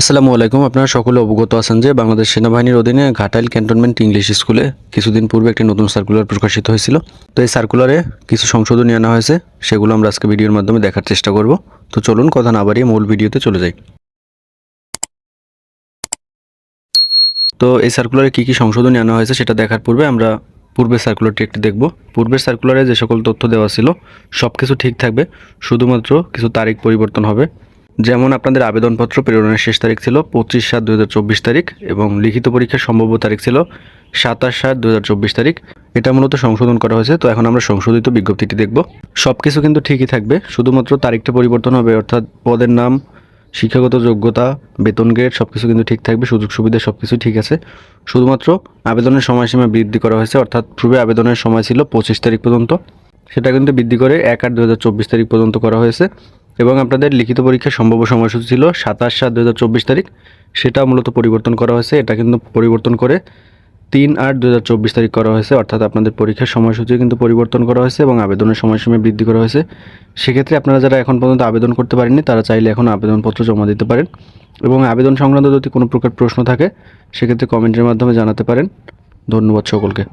আসসালামু আলাইকুম। আপনারা সকলে অবগত আছেন যে বাংলাদেশ সেনাবাহিনীর অধীনে ঘাটাইল ক্যান্টনমেন্ট ইংলিশ স্কুলে কিছুদিন পূর্বে একটি নতুন সার্কুলার প্রকাশিত হয়েছিল। তো এই সার্কুলারে কিছু সংশোধনী আনা হয়েছে, সেগুলো আমরা আজকে ভিডিওর মাধ্যমে দেখার চেষ্টা করব। তো চলুন, কথা না বাড়িয়ে মূল ভিডিওতে চলে যাই। তো এই সার্কুলারে কী কী সংশোধনী আনা হয়েছে সেটা দেখার পূর্বে আমরা পূর্বের সার্কুলারটি একটি দেখব। পূর্বের সার্কুলারে যে সকল তথ্য দেওয়া ছিল সব কিছু ঠিক থাকবে। শুধুমাত্র কিছু তারিখ পরিবর্তন হবে। যেমন আপনাদের আবেদনপত্র প্রেরণের শেষ তারিখ ছিল পঁচিশ সাত দু তারিখ এবং লিখিত পরীক্ষার সম্ভাব্য তারিখ ছিল সাতাশ সাত দু তারিখ। এটা মূলত সংশোধন করা হয়েছে, তো এখন আমরা সংশোধিত বিজ্ঞপ্তিটি দেখব। সব কিছু কিন্তু ঠিকই থাকবে, শুধুমাত্র তারিখটা পরিবর্তন হবে, অর্থাৎ পদের নাম, শিক্ষাগত যোগ্যতা, বেতন গ্রেড সব কিছু কিন্তু ঠিক থাকবে, সুযোগ সুবিধা সব কিছু ঠিক আছে। শুধুমাত্র আবেদনের সময়সীমা বৃদ্ধি করা হয়েছে, অর্থাৎ পূর্বে আবেদনের সময় ছিল পঁচিশ তারিখ পর্যন্ত। সেটা কিন্তু বৃদ্ধি করে এক আট দু তারিখ পর্যন্ত করা হয়েছে। এবং আপনাদের লিখিত পরীক্ষার সম্ভাব্য সময়সূচি ছিল সাতাশ সাত দু তারিখ। সেটা মূলত পরিবর্তন করা হয়েছে। এটা কিন্তু পরিবর্তন করে তিন আট দু তারিখ করা হয়েছে। অর্থাৎ আপনাদের পরীক্ষার সময়সূচি কিন্তু পরিবর্তন করা হয়েছে এবং আবেদনের সময়সীমা বৃদ্ধি করা হয়েছে। সেক্ষেত্রে আপনারা যারা এখন পর্যন্ত আবেদন করতে পারেননি, তারা চাইলে এখন আবেদনপত্র জমা দিতে পারেন এবং আবেদন সংক্রান্ত যদি কোনো প্রকার প্রশ্ন থাকে, সেক্ষেত্রে কমেন্টের মাধ্যমে জানাতে পারেন। ধন্যবাদ সকলকে।